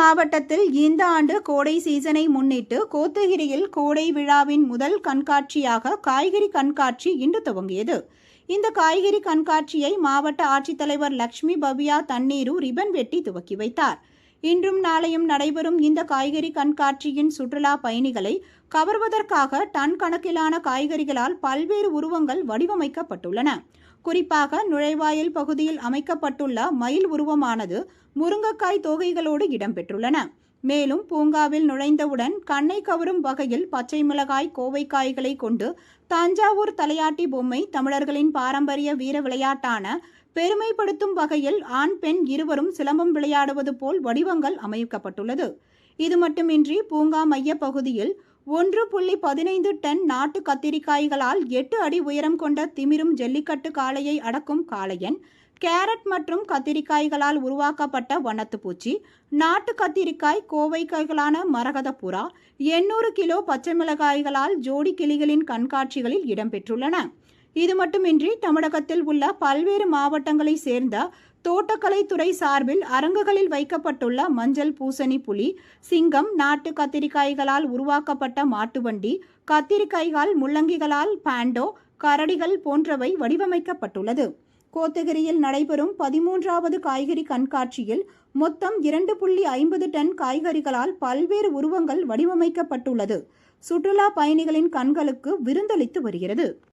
மாவட்டத்தில் இந்த ஆண்டு கோடை சீசனை முன்னிட்டு கோத்தகிரியில் கோடை விழாவின் முதல் கண்காட்சியாக காய்கறி கண்காட்சி இன்று துவங்கியது. இந்த காய்கறி கண்காட்சியை மாவட்ட ஆட்சித்தலைவர் லக்ஷ்மி பவ்யா தண்ணீரு ரிபன் வெட்டி துவக்கி வைத்தார். இன்றும் நாளையும் நடைபெறும் இந்த காய்கறி கண்காட்சியின் சுற்றுலா பயணிகளை கவர்வதற்காக டன் கணக்கிலான காய்கறிகளால் பல்வேறு உருவங்கள் வடிவமைக்கப்பட்டுள்ளன. குறிப்பாக நுழைவாயில் பகுதியில் அமைக்கப்பட்டுள்ள மயில் உருவமானது முருங்கைக்காய் தோகைகளோடு இடம்பெற்றுள்ளன. மேலும் பூங்காவில் நுழைந்தவுடன் கண்ணை கவரும் வகையில் பச்சை மிளகாய் கோவைக்காய்களை கொண்டு தஞ்சாவூர் தலையாட்டி பொம்மை தமிழர்களின் பாரம்பரிய வீர விளையாட்டான பெருமைப்படுத்தும் வகையில் ஆண் பெண் இருவரும் சிலம்பம் விளையாடுவது போல் வடிவங்கள் அமைக்கப்பட்டுள்ளது. இது மட்டுமின்றி பூங்கா மைய பகுதியில் ஒன்று புள்ளி பதினைந்து டன் நாட்டு கத்திரிக்காய்களால் எட்டு அடி உயரம் கொண்ட திமிரும் ஜல்லிக்கட்டு காளையை அடக்கும் காளையன் கேரட் மற்றும் கத்திரிக்காய்களால் உருவாக்கப்பட்ட வண்ணத்துப்பூச்சி நாட்டு கத்திரிக்காய் கோவைக்காய்களான மரகத புறா எண்ணூறு கிலோ பச்சை மிளகாய்களால் ஜோடி கிளிகளின் கண்காட்சிகளில் இடம்பெற்றுள்ளன. இது மட்டுமின்றி தமிழகத்தில் உள்ள பல்வேறு மாவட்டங்களை சேர்ந்த தோட்டக்கலைத்துறை சார்பில் அரங்குகளில் வைக்கப்பட்டுள்ள மஞ்சள் பூசணி புலி சிங்கம் நாட்டு கத்திரிக்காய்களால் உருவாக்கப்பட்ட மாட்டுவண்டி கத்திரிக்காய்கள் முள்ளங்கிகளால் பாண்டோ கரடிகள் போன்றவை வடிவமைக்கப்பட்டுள்ளது. கோத்தகிரியில் நடைபெறும் பதிமூன்றாவது காய்கறி கண்காட்சியில் மொத்தம் இரண்டு புள்ளி ஐம்பது டன் காய்கறிகளால் பல்வேறு உருவங்கள் வடிவமைக்கப்பட்டுள்ளது. சுற்றுலா பயணிகளின் கண்களுக்கு விருந்தளித்து வருகிறது.